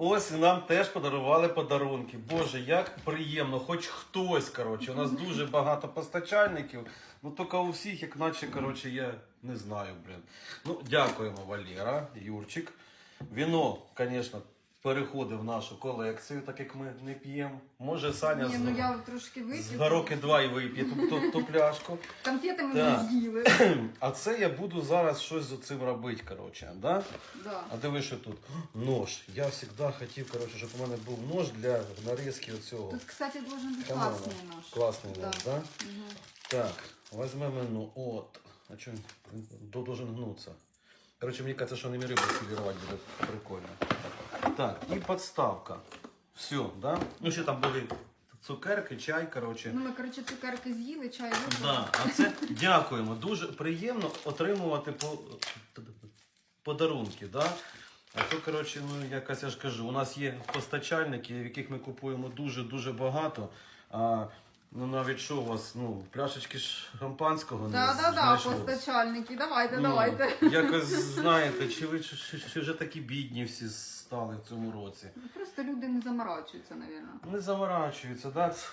Ось нам теж подарували подарунки. Боже, як приємно, хоч хтось. Коротше, у нас дуже багато постачальників. Ну тільки у всіх, як наче, коротше, я не знаю, блін. Ну, дякуємо, Валера, Юрчик. Віно, звісно, переходить в нашу колекцію, так як ми не п'ємо. Може, Саня Ні, з, ну я трошки вип'ю. гороки 2 і вип'є ту, ту, ту пляшку. Конфети ми Так. не з'їли. А це я буду зараз щось з цим робити, коротше, да? Да. А диви, що тут? Нож. Я завжди хотів, коротше, щоб у мене був нож для нарізки оцього. Тут, кстати, должен бути Камона. класний нож. Класний Да. нож, да? Мгм. Так, візьмемо, ну, от. А що він до- должен гнутися? Коротше, мені кажется, що ними рибу філірувати буде прикольно. Так, і подставка. Все, да? Ну, ще там були цукерки, чай, коротше. Ну, ми, коротше, цукерки з'їли, чай випили. Да, а це дякуємо. Дуже приємно отримувати по, подарунки. Да? А то, коротше, ну якось я ж кажу, у нас є постачальники, в яких ми купуємо дуже-дуже багато. А ну навіть що у вас, ну, пляшечки шампанського не Да, да, да, знайшлось. постачальники, давайте, Ну, давайте. Якось знаєте, чи ви чи, чи, чи вже такі бідні всі стали в цьому році? Просто люди не заморачуються, мабуть. Не заморачуються, да? це,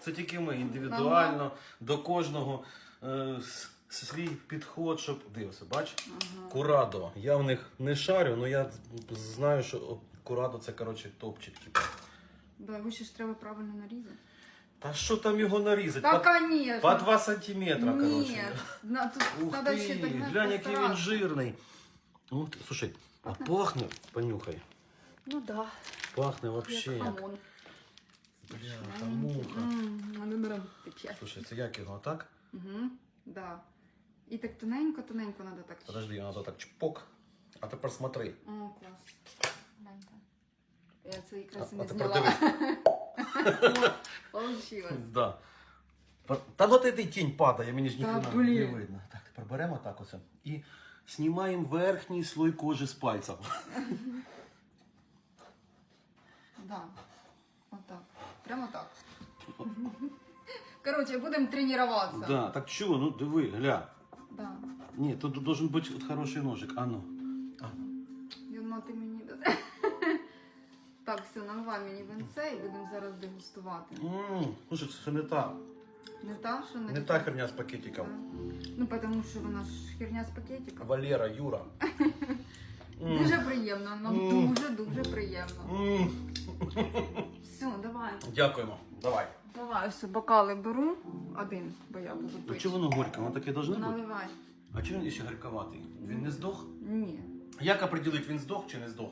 це тільки ми індивідуально до кожного е, с- свій підход, щоб дивися, бач? Ага. Курадо. Я в них не шарю, але я знаю, що о, Курадо це коротше топчик. типу. Да, його ще ж треба правильно нарізати. Та що там його нарізати? Та, по, конечно. по 2 сантиметра, Ні, коротше. на, тут Ух треба ти, ще так знаєш, глянь, який він постаратися. жирний. Ну, ти- слушай, а пахне, понюхай. Ну да, Пахне вообще як як. хамон. Бля, та муха. М, а ну. Слушай, це як його, так? Угу, да. І так тоненько-тоненько треба так. Подожди, надо так чпок. А тепер смотри. О, клас. Я це якраз і а не тепер зняла. Получилось. Да. Та ну ти тінь падає, мені ж блін. не видно. Так, тепер беремо так оце і знімаємо верхній слой кожи з пальця. Да. Отак. Прямо так. Коротше, будемо тренуватися. Да, так чого, ну диви, гля. Да. Ні, тут должен бути хороший ножик. А ну. А ну. Ти мені даси. Так, все, наливай мені венце і будемо зараз дегустувати. М, Слушай, це не та. Не та, що Не Не та херня з пакетиком. Ну, тому що вона ж херня з пакетиком. Валера, Юра. М, Дуже приємно, нам Мм. дуже-дуже приємно. м. Все, давай. Дякуємо. Давай. Давай, все, бокали беру. Один, бо я буду Ну пити. чого воно горьке? Воно таке должно бути? Наливай. А чого він ще горьковатий? Він не здох? Ні. Як определить, він здох чи не здох?